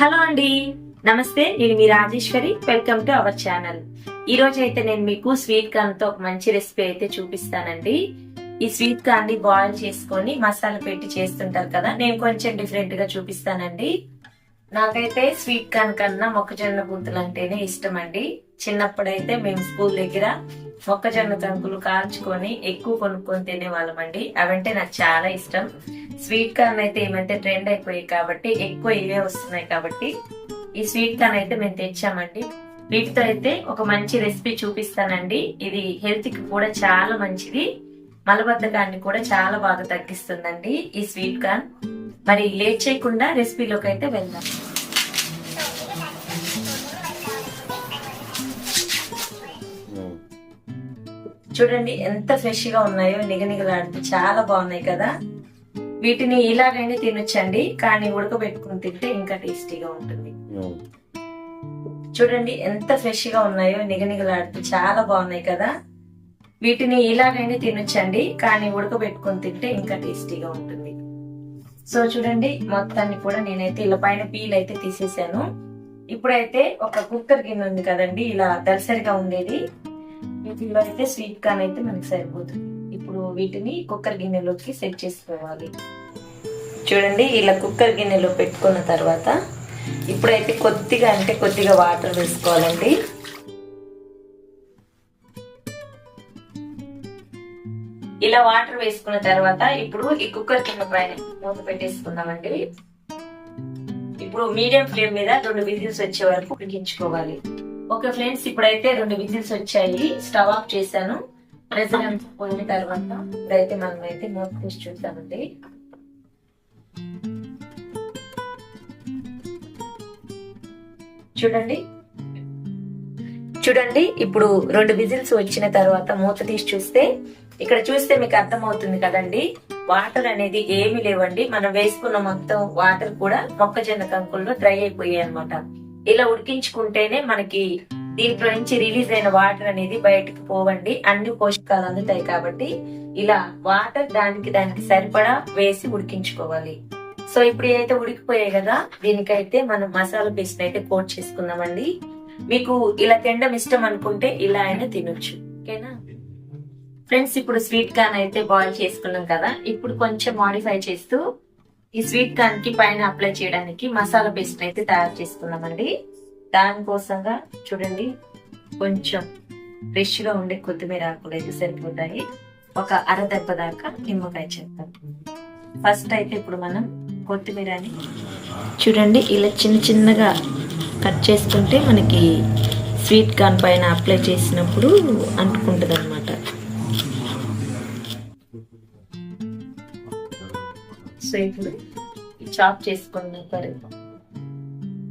Hello అండి. నమస్తే నేను మీ Rajeshwari. Welcome to our channel ఈ రోజు అయితే నేను మీకు స్వీట్ కార్న్తో ఒక మంచి రెసిపీ అయితే చూపిస్తానండి. ఈ స్వీట్ కార్న్ని బాయిల్ చేసుకొని మసాలా పెట్టి చేస్తుంటారు కదా నేను కొంచెం డిఫరెంట్గా చూపిస్తానండి. నాకైతే స్వీట్ కార్న్ కన్నా మొక్కజొన్న గుంతులు అంటేనే ఇష్టం అండి చిన్నప్పుడైతే మేము స్కూల్ దగ్గర మొక్కజొన్న కంకులు కాల్చుకొని ఎక్కువ కొనుక్కొని తినేవాళ్ళం అండి అవంటే నాకు చాలా ఇష్టం. స్వీట్ కార్న్ అయితే ఏమంటే ట్రెండ్ అయిపోయాయి కాబట్టి ఎక్కువ ఇవే వస్తున్నాయి కాబట్టి ఈ స్వీట్ కార్న్ అయితే మేము తెచ్చామండి. వీటితో అయితే ఒక మంచి రెసిపీ చూపిస్తానండి. ఇది హెల్త్కి కూడా చాలా మంచిది. మలబద్ధకాన్ని కూడా చాలా బాగా తగ్గిస్తుందండి ఈ స్వీట్ కార్న్. మరి లేట్ చేయకుండా రెసిపీలోకి అయితే వెళ్దాం. చూడండి ఎంత ఫ్రెష్గా ఉన్నాయో నిగనిగలాడుతూ చాలా బాగున్నాయి కదా. వీటిని ఇలాగైనా తినొచ్చండి కానీ ఉడకబెట్టుకుని తింటే ఇంకా టేస్టీగా ఉంటుంది. చూడండి ఎంత ఫ్రెష్గా ఉన్నాయో నిగనిగలాడుతూ చాలా బాగున్నాయి కదా. వీటిని ఇలాగైనా తినొచ్చండి కానీ ఉడకబెట్టుకుని తింటే ఇంకా టేస్టీగా ఉంటుంది. సో చూడండి మొత్తాన్ని కూడా నేనైతే ఇలా పైన పీల్ అయితే తీసేసాను. ఇప్పుడైతే ఒక కుక్కర్ గిన్నె ఉంది కదండి ఇలా దర్సరిగా ఉండేది. వీటిలో అయితే స్వీట్ కార్న్ అయితే మనకి సరిపోతుంది. ఇప్పుడు వీటిని కుక్కర్ గిన్నెలోకి సెట్ చేసుకోవాలి. చూడండి ఇలా కుక్కర్ గిన్నెలో పెట్టుకున్న తర్వాత ఇప్పుడైతే కొద్దిగా అంటే కొద్దిగా వాటర్ వేసుకోవాలండి. ఇలా వాటర్ వేసుకున్న తర్వాత ఇప్పుడు ఈ కుక్కర్ కింద పైన మూత పెట్టేసుకుందామండి. ఇప్పుడు మీడియం ఫ్లేమ్ మీద రెండు విజిల్స్ వచ్చే వరకు ఉడికించుకోవాలి. ఓకే ఫ్రెండ్స్ ఇప్పుడైతే రెండు విజిల్స్ వచ్చాయి. స్టవ్ ఆఫ్ చేశాను. ప్రెసిడెంట్ పోయిన తర్వాత ఇప్పుడైతే మనం అయితే మూత తీసి చూద్దామండి. చూడండి. చూడండి ఇప్పుడు రెండు విజిల్స్ వచ్చిన తర్వాత మూత తీసి చూస్తే ఇక్కడ చూస్తే మీకు అర్థమవుతుంది కదండి. వాటర్ అనేది ఏమి లేవండి. మనం వేసుకున్న మొత్తం వాటర్ కూడా మొక్కజొన్న కంకుల్లో డ్రై అయిపోయాయి అనమాట ఇలా ఉడికించుకుంటేనే మనకి దీంట్లో నుంచి రిలీజ్ అయిన వాటర్ అనేది బయటకు పోవండి. అన్ని పోషకాలు అందుతాయి కాబట్టి ఇలా వాటర్ దానికి దానికి సరిపడా వేసి ఉడికించుకోవాలి. సో ఇప్పుడు అయితే ఉడికిపోయాయి కదా దీనికైతే మనం మసాలా పేస్ట్ అయితే కోట్ చేసుకుందామండి. మీకు ఇలా తినడం ఇష్టం అనుకుంటే ఇలా అయినా తినొచ్చు. ఓకేనా? ఫ్రెండ్స్ ఇప్పుడు స్వీట్ కార్న్ అయితే బాయిల్ చేసుకున్నాం కదా. ఇప్పుడు కొంచెం మాడిఫై చేస్తూ ఈ స్వీట్ కార్న్కి పైన అప్లై చేయడానికి మసాలా పేస్ట్ అయితే తయారు చేసుకున్నామండి దానికోసంగా చూడండి కొంచెం ఫ్రెష్గా ఉండే కొత్తిమీర ఆకులు అయితే సరిపోతాయి. ఒక అర దెబ్బ దాకా నిమ్మకాయ చేద్దాం ఫస్ట్ అయితే ఇప్పుడు మనం కొత్తిమీరని చూడండి ఇలా చిన్న చిన్నగా కట్ చేసుకుంటే మనకి స్వీట్ కార్న్ పైన అప్లై చేసినప్పుడు అంటుకుంటుంది సో ఇప్పుడు ఈ చాప్ చేసుకున్న తరుపు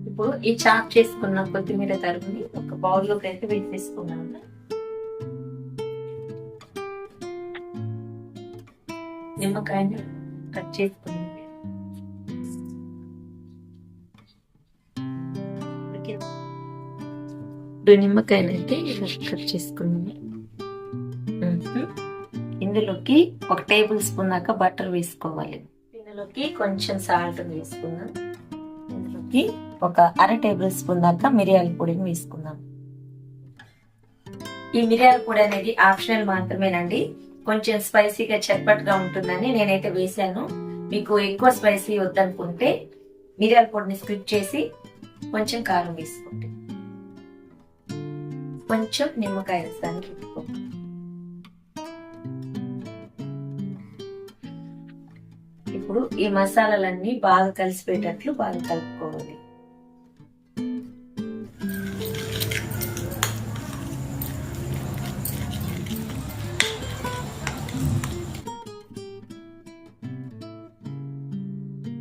ఇప్పుడు ఈ చాప్ చేసుకున్న కొత్తిమీర తరుగుని ఒక బౌల్లోకి అయితే వేసేసుకున్నాను. నిమ్మకాయని కట్ చేసుకున్నాను. ఇప్పుడు నిమ్మకాయని అయితే కట్ చేసుకున్నాము ఇందులోకి ఒక టేబుల్ స్పూన్ దాకా బటర్ వేసుకోవాలి. ఇందులోకి కొంచెం సాల్ట్ వేసుకుందాం ఇందులోకి ఒక అర టేబుల్ స్పూన్ దాకా మిరియాల పొడిని వేసుకుందాం ఈ మిరియాల పొడి అనేది ఆప్షనల్ మాత్రమేనండి. కొంచెం స్పైసీగా చప్పట్గా ఉంటుందని నేనైతే వేసాను మీకు ఎక్కువ స్పైసీ వద్దనుకుంటే మిరియాల పొడిని స్క్రిప్ చేసి కొంచెం కారం వేసుకోండి. కొంచెం నిమ్మకాయ వేస్తాను ఇప్పుడు ఈ మసాలాలన్నీ బాగా కలిసిపోయేటట్లు బాగా కలుపుకోవాలి.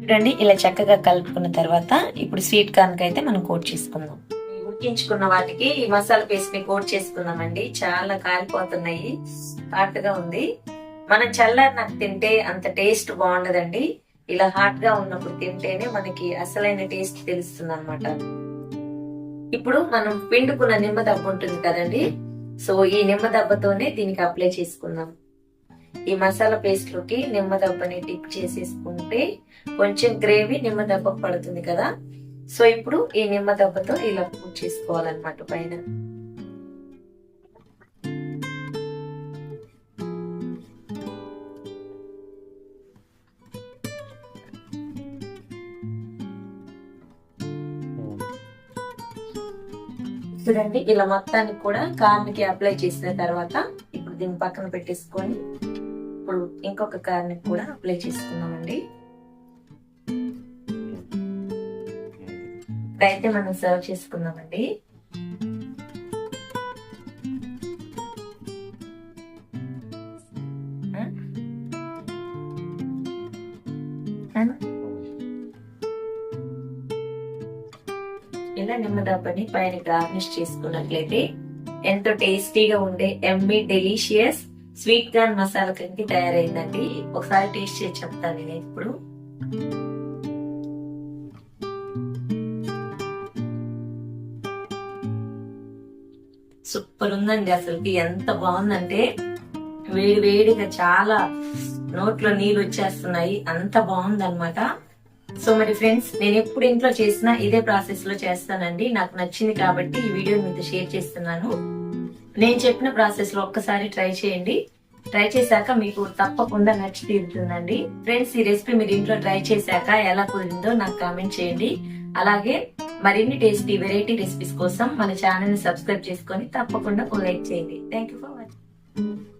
చూడండి ఇలా చక్కగా కలుపుకున్న తర్వాత ఇప్పుడు స్వీట్ కార్న్ అయితే మనం కోట్ చేసుకుందాం. ఉడికించుకున్న వాటికి ఈ మసాలా పేస్ట్ని కోట్ చేసుకుందామండి. చాలా కాలిపోతున్నాయి. హాట్గా ఉంది. మనం చల్లారి నాకు తింటే అంత టేస్ట్ బాగుండదండి. ఇలా హాట్గా ఉన్నప్పుడు తింటేనే మనకి అసలైన టేస్ట్ తెలుస్తుంది అనమాట ఇప్పుడు మనం పిండుకున్న నిమ్మ దెబ్బ ఉంటుంది కదండి. సో ఈ నిమ్మ దెబ్బతోనే దీనికి అప్లై చేసుకుందాం. ఈ మసాలా పేస్ట్లోకి నిమ్మ దెబ్బని డిప్ చేసేసుకుంటే కొంచెం గ్రేవీ నిమ్మ దెబ్బ పడుతుంది కదా. సో ఇప్పుడు ఈ నిమ్మ దెబ్బతో ఇలా పూజ చేసుకోవాలన్నమాట పైన. చూడండి ఇలా మొత్తానికి కూడా కార్న్కి అప్లై చేసిన తర్వాత ఇప్పుడు దీన్ని పక్కన పెట్టేసుకొని ఇప్పుడు ఇంకొక కార్న్కి కూడా అప్లై చేసుకున్నామండి ఇప్పుడైతే మనం సర్వ్ చేసుకుందామండి. ఇలా నిమ్మదబ్బని పైన గార్నిష్ చేసుకున్నట్లయితే ఎంతో టేస్టీగా ఉండే ఎమ్మి డెలిషియస్ స్వీట్ కార్న్ మసాలా కంకి తయారైందండి. ఒకసారి టేస్ట్ చేసి చెప్తాను నేను ఇప్పుడు. సూపర్ ఉందండి అసలుకి ఎంత బాగుందంటే వేడి వేడిగా చాలా నోట్లో నీళ్ళు వచ్చేస్తున్నాయి. అంత బాగుందన్నమాట. సో మరి ఫ్రెండ్స్ నేను ఎప్పుడు ఇంట్లో చేసినా ఇదే ప్రాసెస్లో చేస్తానండి. నాకు నచ్చింది కాబట్టి ఈ వీడియో మీతో షేర్ చేస్తున్నాను. నేను చెప్పిన ప్రాసెస్లో ఒక్కసారి ట్రై చేయండి. ట్రై చేశాక మీకు తప్పకుండా నచ్చి తీరుతుందండి. ఫ్రెండ్స్ ఈ రెసిపీ మీరు ఇంట్లో ట్రై చేశాక ఎలా కుదిరిందో నాకు కామెంట్ చేయండి. అలాగే మరిన్ని టేస్టీ వెరైటీ రెసిపీస్ కోసం మన ఛానల్ని సబ్స్క్రైబ్ చేసుకొని తప్పకుండా లైక్ చేయండి. Thank you for watching